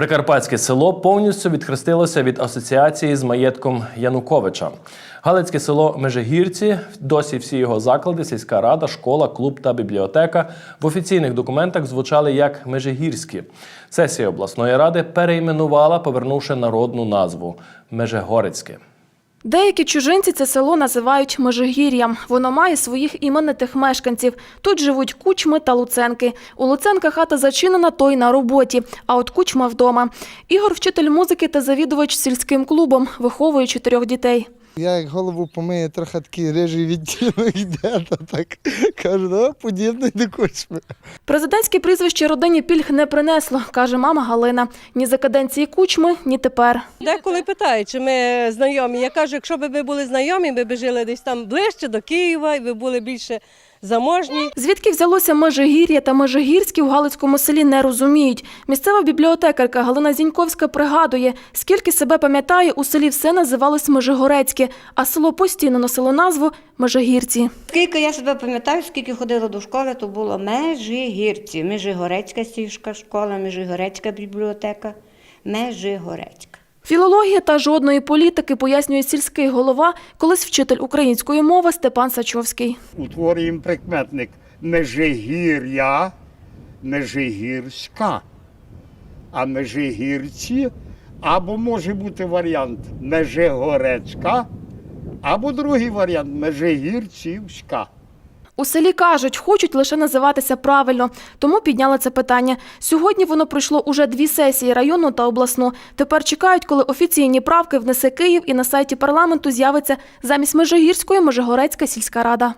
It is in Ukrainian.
Прикарпатське село повністю відхрестилося від асоціації з маєтком Януковича. Галицьке село Межигірці, досі всі його заклади, сільська рада, школа, клуб та бібліотека в офіційних документах звучали як Межигірські. Сесія обласної ради перейменувала, повернувши народну назву Межегорецьке. Деякі чужинці це село називають Межигір'ям. Воно має своїх іменитих мешканців. Тут живуть кучми та луценки. У Луценка хата зачинена, той на роботі, а от кучма вдома. Ігор вчитель музики та завідувач сільським клубом, виховує чотирьох дітей. Я як голову помию, трохи такий рижий відділок йде, то так кажу, ну, подібний до кучми. Президентське прізвище родині пільг не принесло, каже мама Галина. Ні за каденції кучми, ні тепер. Деколи питають, чи ми знайомі. Я кажу, якщо б ви були знайомі, ви б жили десь там ближче до Києва, і ви були більше заможні. Звідки взялося Межигір'я та Межигірські в Галицькому селі не розуміють. Місцева бібліотекарка Галина Зіньковська пригадує, скільки себе пам'ятає, у селі все називалось Межигорецьке, а село постійно носило назву Межигірці. Скільки я себе пам'ятаю, скільки ходила до школи, то було Межигірці, Межигорецька сільська школа, Межигорецька бібліотека, Межигорецька. Філологія та жодної політики, пояснює сільський голова, колись вчитель української мови Степан Сачовський. утворюємо прикметник Межигір'я, Межигірська. А Межигірці або може бути варіант Межигорецька, або другий варіант Межигірцівська. У селі кажуть, хочуть лише називатися правильно, тому підняли це питання. Сьогодні воно пройшло уже дві сесії районну та обласну. Тепер чекають, коли офіційні правки внесе Київ і на сайті парламенту з'явиться замість Межигірської Межигорецька сільська рада.